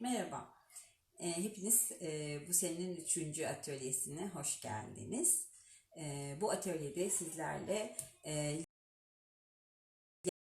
Merhaba. Ee, hepiniz e, bu senenin üçüncü atölyesine hoş geldiniz. Ee, bu atölyede sizlerle e,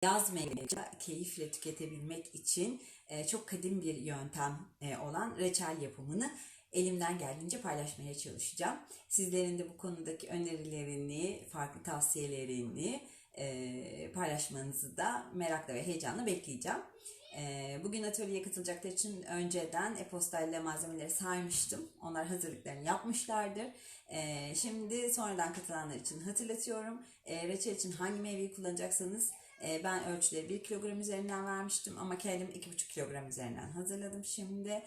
yaz meyveleri keyifle tüketebilmek için e, çok kadim bir yöntem e, olan reçel yapımını elimden geldiğince paylaşmaya çalışacağım. Sizlerin de bu konudaki önerilerini, farklı tavsiyelerini e, paylaşmanızı da merakla ve heyecanla bekleyeceğim. E, bugün atölyeye katılacaklar için önceden e-postayla malzemeleri saymıştım. Onlar hazırlıklarını yapmışlardır. E, şimdi sonradan katılanlar için hatırlatıyorum. E, reçel için hangi meyveyi kullanacaksanız e, ben ölçüleri 1 kilogram üzerinden vermiştim ama kendim 2,5 kilogram üzerinden hazırladım şimdi.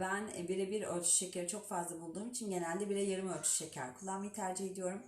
Ben e, birebir ölçü şekeri çok fazla bulduğum için genelde bire yarım ölçü şeker kullanmayı tercih ediyorum.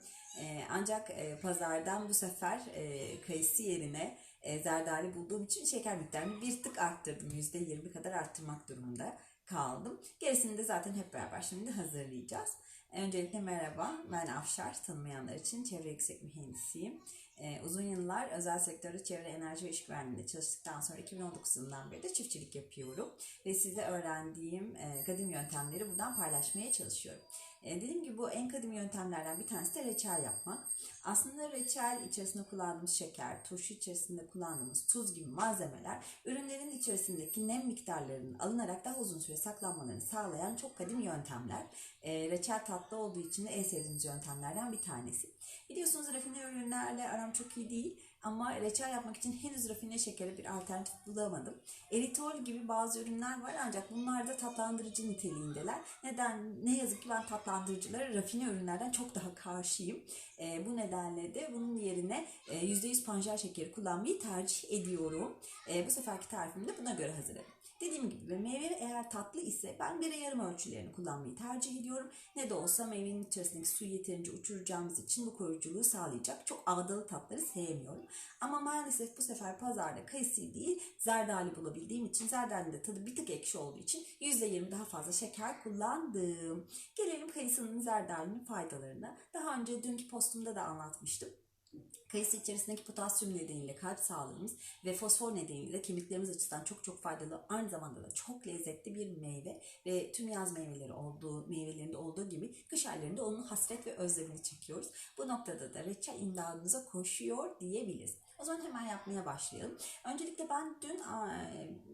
Ancak e, pazardan bu sefer e, kayısı yerine e, zerdali bulduğum için şeker miktarını bir tık arttırdım. %20 kadar arttırmak durumunda kaldım. Gerisini de zaten hep beraber şimdi hazırlayacağız. Öncelikle merhaba, ben Afşar. Tanımayanlar için çevre yüksek mühendisiyim. Ee, uzun yıllar özel sektörde çevre enerji ve ışık vermede çalıştıktan sonra 2019 yılından beri de çiftçilik yapıyorum. Ve size öğrendiğim e, kadim yöntemleri buradan paylaşmaya çalışıyorum. E, dediğim gibi bu en kadim yöntemlerden bir tanesi de reçel yapmak. Aslında reçel içerisinde kullandığımız şeker, turşu içerisinde kullandığımız tuz gibi malzemeler ürünlerin içerisindeki nem miktarlarının alınarak daha uzun süre saklanmalarını sağlayan çok kadim yöntemler. E, reçel tatlı olduğu için de en sevdiğimiz yöntemlerden bir tanesi. Biliyorsunuz rafine ürünlerle aram çok iyi değil ama reçel yapmak için henüz rafine şekere bir alternatif bulamadım. Eritol gibi bazı ürünler var ancak bunlar da tatlandırıcı niteliğindeler. Neden? Ne yazık ki ben tatlandırıcılara rafine ürünlerden çok daha karşıyım. E, bu nedenle de bunun yerine e, %100 pancar şekeri kullanmayı tercih ediyorum. E, bu seferki tarifimi de buna göre hazırladım. Dediğim gibi meyve eğer tatlı ise ben bire yarım ölçülerini kullanmayı tercih ediyorum. Ne de olsa meyvenin içerisindeki suyu yeterince uçuracağımız için bu koruyuculuğu sağlayacak. Çok ağdalı tatları sevmiyorum. Ama maalesef bu sefer pazarda kayısı değil zerdali bulabildiğim için zerdalinin de tadı bir tık ekşi olduğu için %20 daha fazla şeker kullandım. Gelelim kayısının zerdalinin faydalarına. Daha önce dünkü postumda da anlatmıştım. Kayısı içerisindeki potasyum nedeniyle kalp sağlığımız ve fosfor nedeniyle kemiklerimiz açısından çok çok faydalı. Aynı zamanda da çok lezzetli bir meyve ve tüm yaz meyveleri olduğu, meyvelerinde olduğu gibi kış aylarında onun hasret ve özlemini çekiyoruz. Bu noktada da reçel imdadımıza koşuyor diyebiliriz. O zaman hemen yapmaya başlayalım. Öncelikle ben dün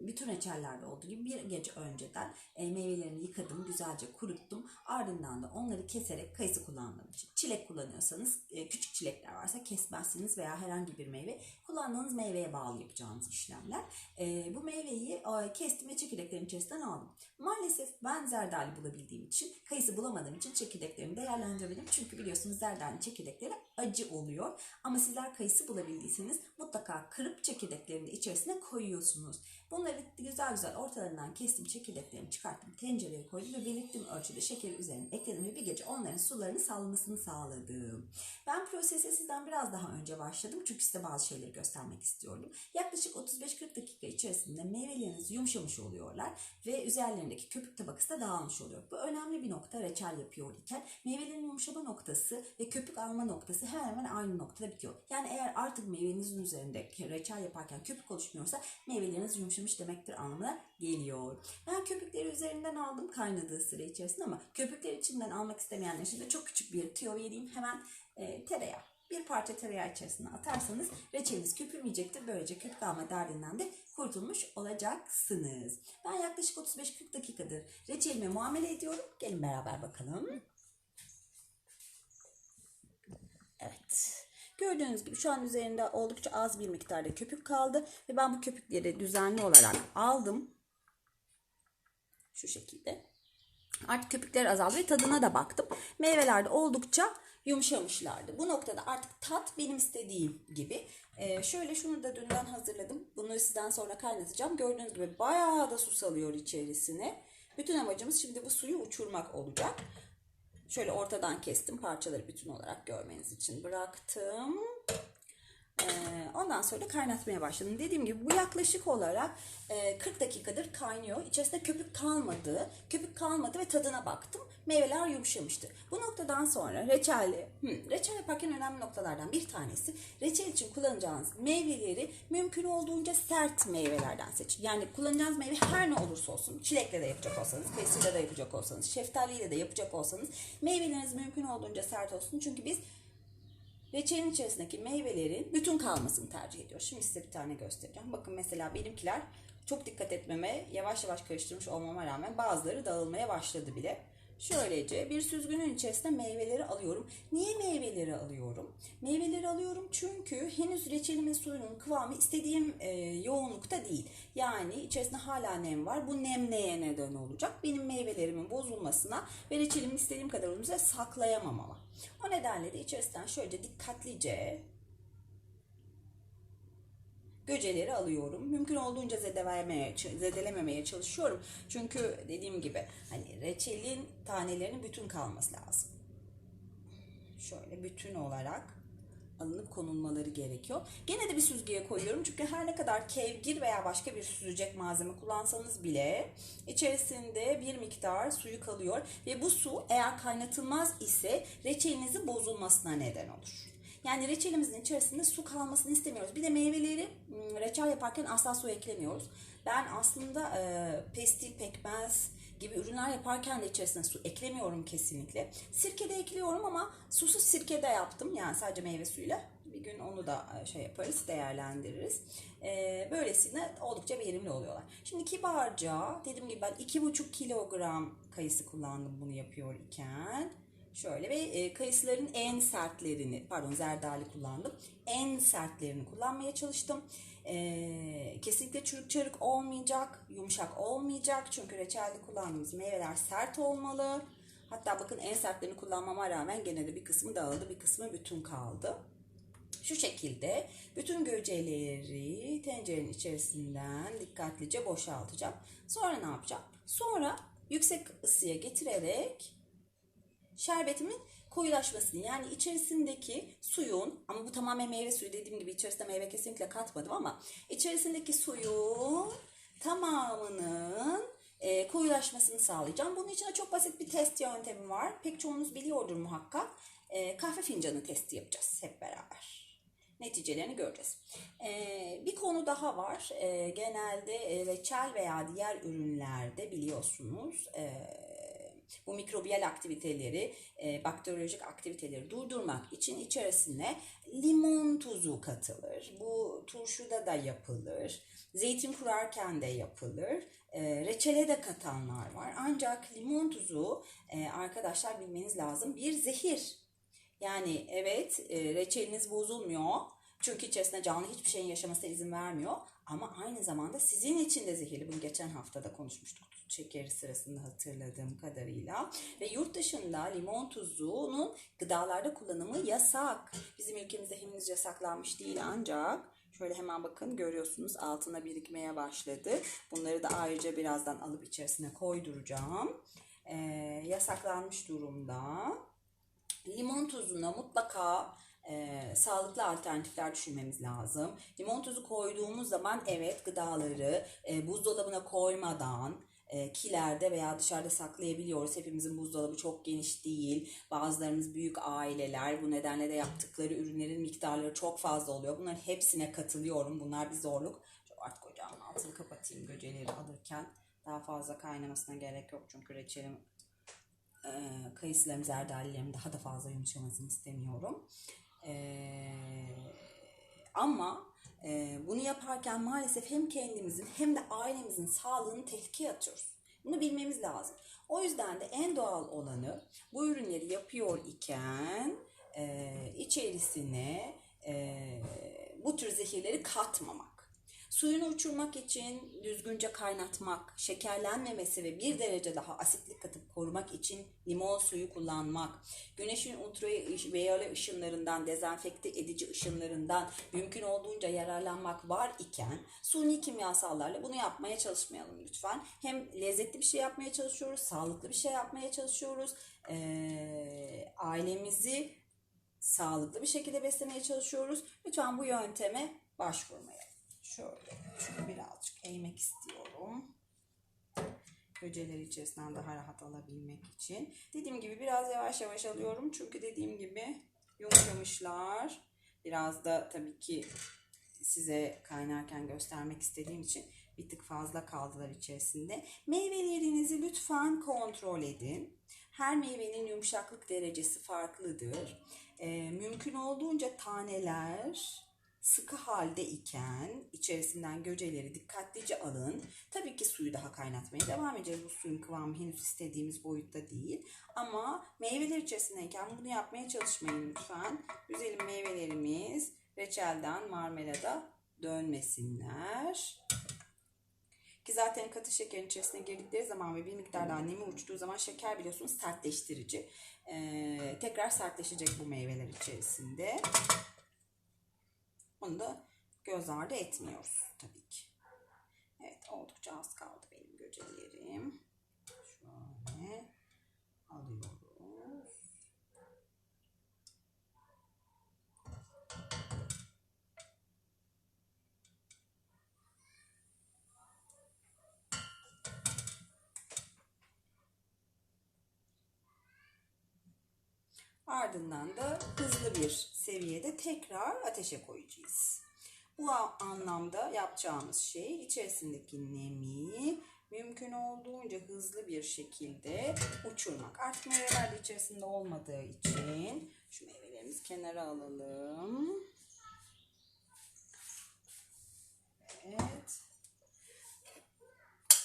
bütün reçellerde olduğu gibi bir gece önceden e, meyvelerini yıkadım, güzelce kuruttum. Ardından da onları keserek kayısı kullandığım için. Çilek kullanıyorsanız, e, küçük çilekler varsa kesmezsiniz veya herhangi bir meyve kullandığınız meyveye bağlı yapacağınız işlemler. E, bu meyveyi kestim ve çekirdeklerin içerisinden aldım. Maalesef ben zerdali bulabildiğim için, kayısı bulamadığım için çekirdeklerimi değerlendiremedim. Çünkü biliyorsunuz zerdali çekirdekleri acı oluyor. Ama sizler kayısı bulabildiyseniz mutlaka kırıp çekirdeklerini de içerisine koyuyorsunuz. Bunları güzel güzel ortalarından kestim çekirdeklerini çıkarttım tencereye koydum ve belirttiğim ölçüde şekeri üzerine ekledim ve bir gece onların sularını salmasını sağladım. Ben prosese sizden biraz daha önce başladım çünkü size bazı şeyleri göstermek istiyordum. Yaklaşık 35-40 dakika içerisinde meyveleriniz yumuşamış oluyorlar ve üzerlerindeki köpük tabakası da dağılmış oluyor. Bu önemli bir nokta reçel yapıyor iken meyvelerin yumuşama noktası ve köpük alma noktası hemen hemen aynı noktada bitiyor. Yani eğer artık meyvenizin üzerinde reçel yaparken köpük oluşmuyorsa meyveleriniz yumuşamış demektir anlamına geliyor. Ben köpükleri üzerinden aldım kaynadığı süre içerisinde ama köpükleri içinden almak istemeyenler için de çok küçük bir tüyo vereyim. Hemen e, tereyağı bir parça tereyağı içerisine atarsanız reçeliniz köpürmeyecektir. Böylece köpük alma derdinden de kurtulmuş olacaksınız. Ben yaklaşık 35-40 dakikadır reçelime muamele ediyorum. Gelin beraber bakalım. Evet. Gördüğünüz gibi şu an üzerinde oldukça az bir miktarda köpük kaldı. Ve ben bu köpükleri düzenli olarak aldım. Şu şekilde. Artık köpükler azaldı ve tadına da baktım. Meyvelerde oldukça yumuşamışlardı. Bu noktada artık tat benim istediğim gibi. Ee, şöyle şunu da dünden hazırladım. Bunu sizden sonra kaynatacağım. Gördüğünüz gibi bayağı da su salıyor içerisine. Bütün amacımız şimdi bu suyu uçurmak olacak. Şöyle ortadan kestim. Parçaları bütün olarak görmeniz için bıraktım. Ee, ondan sonra kaynatmaya başladım. Dediğim gibi bu yaklaşık olarak e, 40 dakikadır kaynıyor. İçerisinde köpük kalmadı. Köpük kalmadı ve tadına baktım. Meyveler yumuşamıştı. Bu noktadan sonra reçeli, hı, reçel yaparken önemli noktalardan bir tanesi reçel için kullanacağınız meyveleri mümkün olduğunca sert meyvelerden seçin. Yani kullanacağınız meyve her ne olursa olsun, çilekle de yapacak olsanız, kayısıyla da yapacak olsanız, şeftaliyle de yapacak olsanız meyveleriniz mümkün olduğunca sert olsun. Çünkü biz Reçelin içerisindeki meyvelerin bütün kalmasını tercih ediyoruz. Şimdi size bir tane göstereceğim. Bakın mesela benimkiler çok dikkat etmeme, yavaş yavaş karıştırmış olmama rağmen bazıları dağılmaya başladı bile. Şöylece bir süzgünün içerisinde meyveleri alıyorum. Niye meyveleri alıyorum? Meyveleri alıyorum çünkü henüz reçelimin suyunun kıvamı istediğim e, yoğunlukta değil. Yani içerisinde hala nem var. Bu nem neye neden olacak? Benim meyvelerimin bozulmasına ve reçelimi istediğim kadar süre saklayamamama. O nedenle de içerisinden şöyle dikkatlice göceleri alıyorum. Mümkün olduğunca zedelememeye, zedelememeye çalışıyorum. Çünkü dediğim gibi hani reçelin tanelerinin bütün kalması lazım. Şöyle bütün olarak alınıp konulmaları gerekiyor. Gene de bir süzgeye koyuyorum çünkü her ne kadar kevgir veya başka bir süzecek malzeme kullansanız bile içerisinde bir miktar suyu kalıyor ve bu su eğer kaynatılmaz ise reçelinizin bozulmasına neden olur. Yani reçelimizin içerisinde su kalmasını istemiyoruz. Bir de meyveleri ım, reçel yaparken asla su eklemiyoruz. Ben aslında e, pestil, pekmez gibi ürünler yaparken de içerisine su eklemiyorum kesinlikle. Sirke de ekliyorum ama susuz sirke de yaptım. Yani sadece meyve suyuyla. Bir gün onu da e, şey yaparız, değerlendiririz. E, böylesine oldukça verimli oluyorlar. Şimdi kibarca, dediğim gibi ben 2,5 kilogram kayısı kullandım bunu yapıyor iken. Şöyle ve e, kayısıların en sertlerini, pardon zerdali kullandım. En sertlerini kullanmaya çalıştım. E, kesinlikle çürük çarık olmayacak, yumuşak olmayacak. Çünkü reçelde kullandığımız meyveler sert olmalı. Hatta bakın en sertlerini kullanmama rağmen gene de bir kısmı dağıldı, bir kısmı bütün kaldı. Şu şekilde bütün göceleri tencerenin içerisinden dikkatlice boşaltacağım. Sonra ne yapacağım? Sonra yüksek ısıya getirerek şerbetimin koyulaşmasını yani içerisindeki suyun ama bu tamamen meyve suyu dediğim gibi içerisinde meyve kesinlikle katmadım ama içerisindeki suyun tamamının e, koyulaşmasını sağlayacağım. Bunun için de çok basit bir test yöntemi var. Pek çoğunuz biliyordur muhakkak. E, kahve fincanı testi yapacağız hep beraber. Neticelerini göreceğiz. E, bir konu daha var. E, genelde reçel veya diğer ürünlerde biliyorsunuz... E, bu mikrobiyal aktiviteleri, e, bakteriyolojik aktiviteleri durdurmak için içerisine limon tuzu katılır. Bu turşuda da yapılır. Zeytin kurarken de yapılır. E, reçele de katanlar var. Ancak limon tuzu e, arkadaşlar bilmeniz lazım bir zehir. Yani evet e, reçeliniz bozulmuyor. Çünkü içerisinde canlı hiçbir şeyin yaşamasına izin vermiyor. Ama aynı zamanda sizin için de zehirli. Bunu geçen haftada konuşmuştuk şekeri sırasında hatırladığım kadarıyla. Ve yurt dışında limon tuzunun gıdalarda kullanımı yasak. Bizim ülkemizde henüz yasaklanmış değil ancak şöyle hemen bakın görüyorsunuz altına birikmeye başladı. Bunları da ayrıca birazdan alıp içerisine koyduracağım. Ee, yasaklanmış durumda. Limon tuzuna mutlaka e, sağlıklı alternatifler düşünmemiz lazım. Limon tuzu koyduğumuz zaman evet gıdaları e, buzdolabına koymadan e, kilerde veya dışarıda saklayabiliyoruz. Hepimizin buzdolabı çok geniş değil. Bazılarımız büyük aileler. Bu nedenle de yaptıkları ürünlerin miktarları çok fazla oluyor. Bunların hepsine katılıyorum. Bunlar bir zorluk. Şu artık ocağın altını kapatayım göceleri alırken. Daha fazla kaynamasına gerek yok. Çünkü reçelim e, kayısılarım, zerdalilerim daha da fazla yumuşamasını istemiyorum. E, ama e, bunu yaparken maalesef hem kendimizin hem de ailemizin sağlığını tehlikeye atıyoruz. Bunu bilmemiz lazım. O yüzden de en doğal olanı bu ürünleri yapıyor iken e, içerisine e, bu tür zehirleri katmamak. Suyunu uçurmak için düzgünce kaynatmak, şekerlenmemesi ve bir derece daha asitlik katıp korumak için limon suyu kullanmak, güneşin ultraviyole ışınlarından, dezenfekte edici ışınlarından mümkün olduğunca yararlanmak var iken suni kimyasallarla bunu yapmaya çalışmayalım lütfen. Hem lezzetli bir şey yapmaya çalışıyoruz, sağlıklı bir şey yapmaya çalışıyoruz. Ee, ailemizi sağlıklı bir şekilde beslemeye çalışıyoruz. Lütfen bu yönteme başvurmayın. Şöyle şunu birazcık eğmek istiyorum. Göceleri içerisinden daha rahat alabilmek için. Dediğim gibi biraz yavaş yavaş alıyorum. Çünkü dediğim gibi yumuşamışlar. Biraz da tabii ki size kaynarken göstermek istediğim için bir tık fazla kaldılar içerisinde. Meyvelerinizi lütfen kontrol edin. Her meyvenin yumuşaklık derecesi farklıdır. Ee, mümkün olduğunca taneler sıkı halde iken içerisinden göceleri dikkatlice alın. Tabii ki suyu daha kaynatmaya devam edeceğiz. Bu suyun kıvamı henüz istediğimiz boyutta değil. Ama meyveler içerisindeyken bunu yapmaya çalışmayın lütfen. Güzelim meyvelerimiz reçelden marmelada dönmesinler. Ki zaten katı şekerin içerisine girdikleri zaman ve bir miktar daha nemi uçtuğu zaman şeker biliyorsunuz sertleştirici. Ee, tekrar sertleşecek bu meyveler içerisinde. Onu da göz ardı etmiyoruz tabii ki. Evet oldukça az kaldı benim göcelerim. Şöyle alıyoruz. Ardından da hızlı bir seviyede tekrar ateşe koyacağız. Bu anlamda yapacağımız şey içerisindeki nemi mümkün olduğunca hızlı bir şekilde uçurmak. Artık meyveler de içerisinde olmadığı için şu meyvelerimizi kenara alalım. Evet.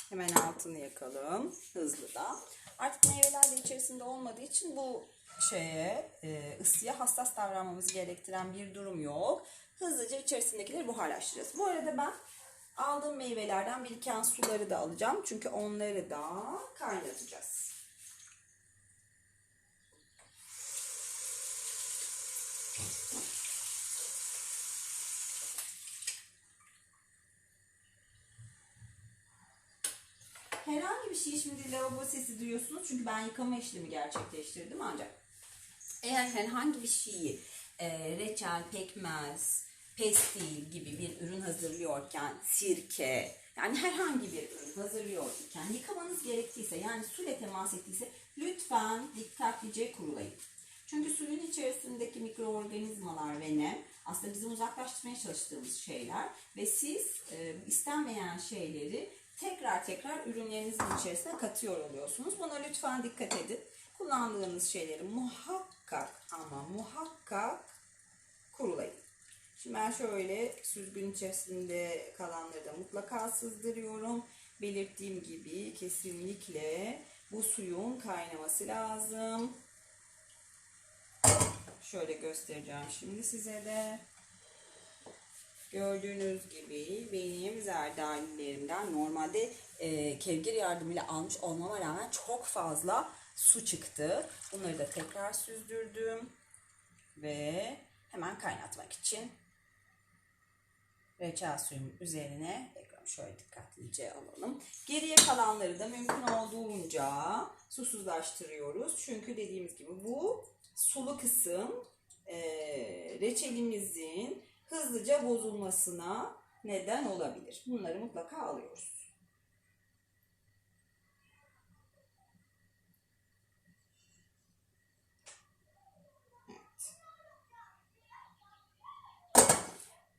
Hemen altını yakalım. Hızlı da. Artık meyveler de içerisinde olmadığı için bu şeye e, ısıya hassas davranmamızı gerektiren bir durum yok. Hızlıca içerisindekileri buharlaştıracağız. Bu arada ben aldığım meyvelerden biriken suları da alacağım. Çünkü onları da kaynatacağız. Herhangi bir şey şimdi lavabo sesi duyuyorsunuz çünkü ben yıkama işlemi gerçekleştirdim ancak eğer herhangi bir şeyi e, reçel, pekmez, pestil gibi bir ürün hazırlıyorken sirke yani herhangi bir ürün hazırlıyorken yıkamanız gerektiyse yani suyla temas ettiyse lütfen dikkatlice kurulayın. Çünkü suyun içerisindeki mikroorganizmalar ve nem aslında bizim uzaklaştırmaya çalıştığımız şeyler ve siz e, istenmeyen şeyleri tekrar tekrar ürünlerinizin içerisine katıyor oluyorsunuz. Buna lütfen dikkat edin. Kullandığınız şeyleri muhakkak ama muhakkak kurulayın. Şimdi ben şöyle süzgün içerisinde kalanları da mutlaka sızdırıyorum. Belirttiğim gibi kesinlikle bu suyun kaynaması lazım. Şöyle göstereceğim şimdi size de. Gördüğünüz gibi benim zerdalilerimden normalde e, kevgir yardımıyla almış olmama rağmen çok fazla su çıktı. Bunları da tekrar süzdürdüm. Ve hemen kaynatmak için reçel suyun üzerine tekrar şöyle dikkatlice alalım. Geriye kalanları da mümkün olduğunca susuzlaştırıyoruz. Çünkü dediğimiz gibi bu sulu kısım e, reçelimizin hızlıca bozulmasına neden olabilir. Bunları mutlaka alıyoruz.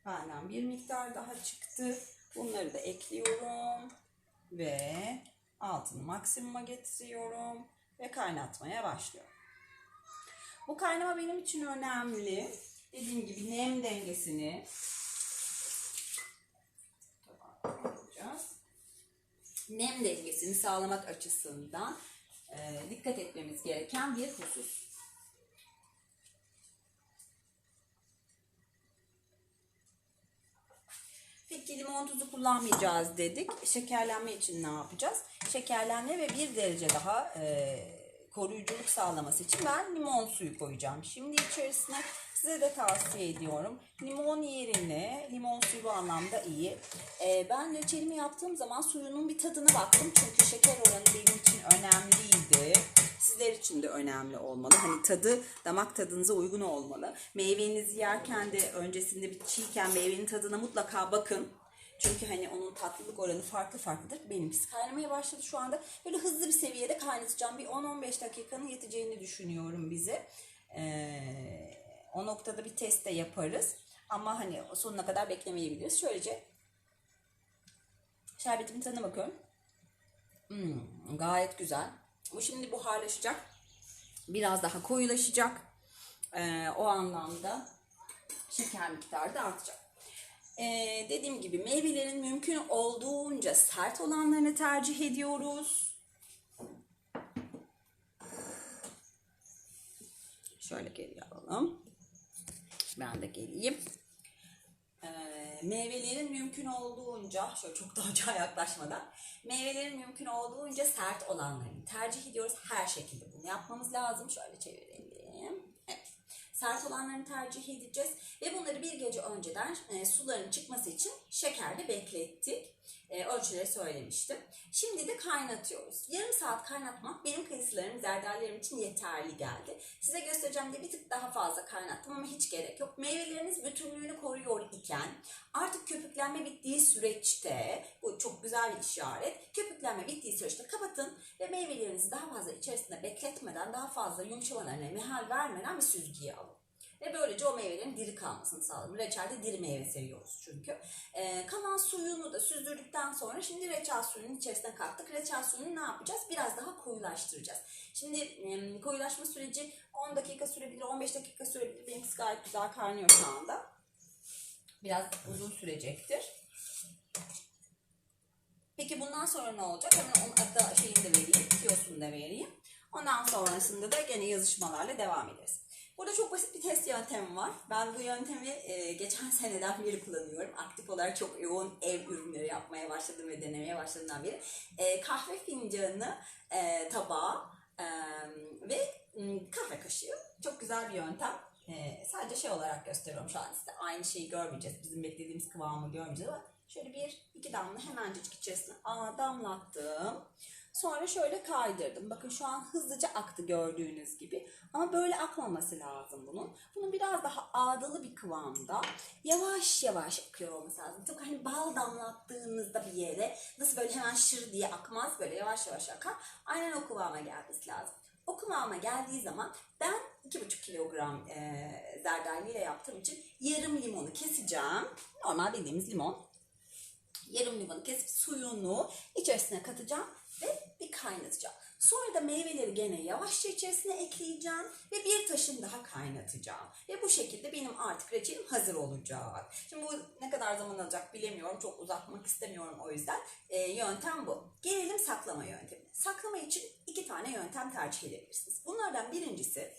Benden bir miktar daha çıktı. Bunları da ekliyorum ve altını maksimuma getiriyorum ve kaynatmaya başlıyorum. Bu kaynama benim için önemli. Dediğim gibi nem dengesini. Nem dengesini sağlamak açısından e, dikkat etmemiz gereken bir husus. Peki limon tuzu kullanmayacağız dedik. Şekerlenme için ne yapacağız? Şekerlenme ve bir derece daha e, koruyuculuk sağlaması için ben limon suyu koyacağım. Şimdi içerisine size de tavsiye ediyorum. Limon yerine limon suyu bu anlamda iyi. Ee, ben reçelimi yaptığım zaman suyunun bir tadına baktım. Çünkü şeker oranı benim için önemliydi. Sizler için de önemli olmalı. Hani tadı damak tadınıza uygun olmalı. Meyvenizi yerken de öncesinde bir çiğken meyvenin tadına mutlaka bakın. Çünkü hani onun tatlılık oranı farklı farklıdır. Benimkisi kaynamaya başladı şu anda. Böyle hızlı bir seviyede kaynatacağım. Bir 10-15 dakikanın yeteceğini düşünüyorum bize. Ee, o noktada bir test de yaparız. Ama hani sonuna kadar beklemeyebiliriz. Şöylece şerbetimin tadına bakıyorum. Hmm, gayet güzel. Bu şimdi buharlaşacak. Biraz daha koyulaşacak. Ee, o anlamda şeker miktarı da artacak. Ee, dediğim gibi meyvelerin mümkün olduğunca sert olanlarını tercih ediyoruz. Şöyle geri alalım. Ben de geleyim. Ee, meyvelerin mümkün olduğunca, şöyle çok da ocağa yaklaşmadan, meyvelerin mümkün olduğunca sert olanlarını tercih ediyoruz. Her şekilde bunu yapmamız lazım. Şöyle çevirelim. Sert olanlarını tercih edeceğiz. Ve bunları bir gece önceden e, suların çıkması için şekerle beklettik. E, ölçüleri söylemiştim. Şimdi de kaynatıyoruz. Yarım saat kaynatmak benim kayısılarım, zerdallerim için yeterli geldi. Size göstereceğim diye bir tık daha fazla kaynattım ama hiç gerek yok. Meyveleriniz bütünlüğünü koruyor iken artık köpüklenme bittiği süreçte, bu çok güzel bir işaret, köpüklenme bittiği süreçte kapatın ve meyvelerinizi daha fazla içerisinde bekletmeden, daha fazla yumuşamalarına mehal vermeden bir süzgüye alın. Ve böylece o meyvelerin diri kalmasını sağlarım. Reçelde diri meyve seviyoruz çünkü. Ee, kalan suyunu da süzdürdükten sonra şimdi reçel suyunun içerisine kattık. Reçel suyunu ne yapacağız? Biraz daha koyulaştıracağız. Şimdi e, koyulaşma süreci 10 dakika sürebilir, 15 dakika sürebilir. Benimkisi gayet güzel kaynıyor şu anda. Biraz uzun sürecektir. Peki bundan sonra ne olacak? Hemen onun hatta şeyini de vereyim, tiyosunu da vereyim. Ondan sonrasında da gene yazışmalarla devam ederiz. Burada çok basit bir test yöntemi var. Ben bu yöntemi e, geçen seneden beri kullanıyorum. Aktif olarak çok yoğun ev ürünleri yapmaya başladım ve denemeye başladığımdan beri. E, kahve fincanı e, tabağa e, ve m, kahve kaşığı. Çok güzel bir yöntem. E, sadece şey olarak gösteriyorum şu an size. Aynı şeyi görmeyeceğiz. Bizim beklediğimiz kıvamı görmeyeceğiz ama şöyle bir iki damla hemencik içerisine damlattım. Sonra şöyle kaydırdım. Bakın şu an hızlıca aktı gördüğünüz gibi. Ama böyle akmaması lazım bunun. Bunun biraz daha ağdalı bir kıvamda yavaş yavaş akıyor olması lazım. Tıpkı hani bal damlattığınızda bir yere nasıl böyle hemen şır diye akmaz böyle yavaş yavaş akar. Aynen o kıvama gelmesi lazım. O kıvama geldiği zaman ben 2,5 kilogram e, zerdaliyle yaptığım için yarım limonu keseceğim. Normal bildiğimiz limon. Yarım limonu kesip suyunu içerisine katacağım ve bir kaynatacağım. Sonra da meyveleri gene yavaşça içerisine ekleyeceğim ve bir taşım daha kaynatacağım. Ve bu şekilde benim artık reçelim hazır olacak. Şimdi bu ne kadar zaman alacak bilemiyorum. Çok uzatmak istemiyorum o yüzden. Ee, yöntem bu. Gelelim saklama yöntemine. Saklama için iki tane yöntem tercih edebilirsiniz. Bunlardan birincisi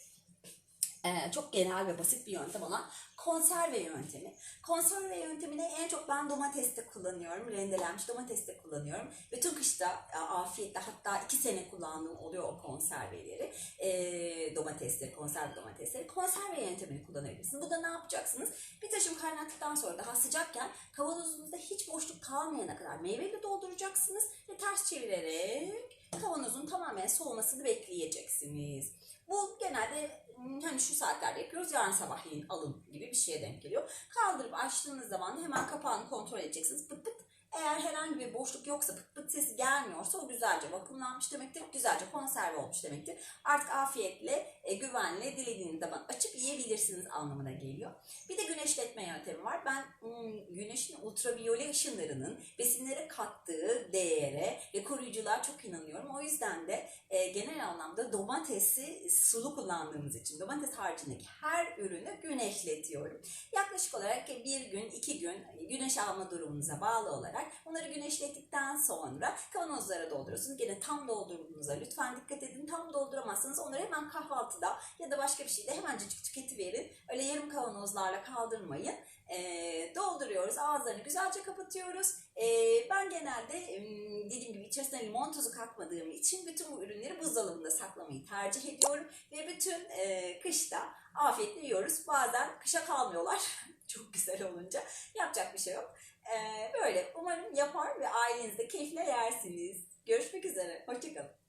ee, çok genel ve basit bir yöntem olan konserve yöntemi. Konserve yöntemini en çok ben domateste kullanıyorum. Rendelenmiş domateste kullanıyorum. Bütün kışta e, afiyetle hatta iki sene kullandığım oluyor o konserveleri. E, domatesleri, konserve domatesleri. Konserve yöntemini kullanabilirsiniz. Bu da ne yapacaksınız? Bir taşım kaynattıktan sonra daha sıcakken kavanozunuzda hiç boşluk kalmayana kadar meyveyle dolduracaksınız ve ters çevirerek kavanozun tamamen soğumasını bekleyeceksiniz. Bu genelde hani şu saatlerde yapıyoruz yarın sabahleyin alın gibi bir şeye denk geliyor. Kaldırıp açtığınız zaman da hemen kapağını kontrol edeceksiniz. Pıt pıt eğer herhangi bir boşluk yoksa pıt pıt sesi gelmiyorsa o güzelce vakumlanmış demektir. Güzelce konserve olmuş demektir. Artık afiyetle, e, güvenle dilediğiniz zaman açıp yiyebilirsiniz anlamına geliyor. Bir de güneşletme yöntemi var. Ben hmm, güneşin ultraviyole ışınlarının besinlere kattığı değere ve koruyucular çok inanıyorum. O yüzden de e, genel anlamda domatesi sulu kullandığımız için domates haricindeki her ürünü güneşletiyorum. Yaklaşık olarak bir gün, iki gün güneş alma durumunuza bağlı olarak Onları güneşlettikten sonra kavanozlara dolduruyorsunuz. Gene tam doldurduğunuza lütfen dikkat edin. Tam dolduramazsanız onları hemen kahvaltıda ya da başka bir şeyde hemencik tüketiverin. Öyle yarım kavanozlarla kaldırmayın. e, dolduruyoruz. Ağızlarını güzelce kapatıyoruz. E, ben genelde dediğim gibi içerisine limon tozu katmadığım için bütün bu ürünleri buzdolabında saklamayı tercih ediyorum. Ve bütün e, kışta afiyetle yiyoruz. Bazen kışa kalmıyorlar. Çok güzel olunca. Yapacak bir şey yok. E, böyle umarım yapar ve ailenizde keyifle yersiniz. Görüşmek üzere. Hoşçakalın.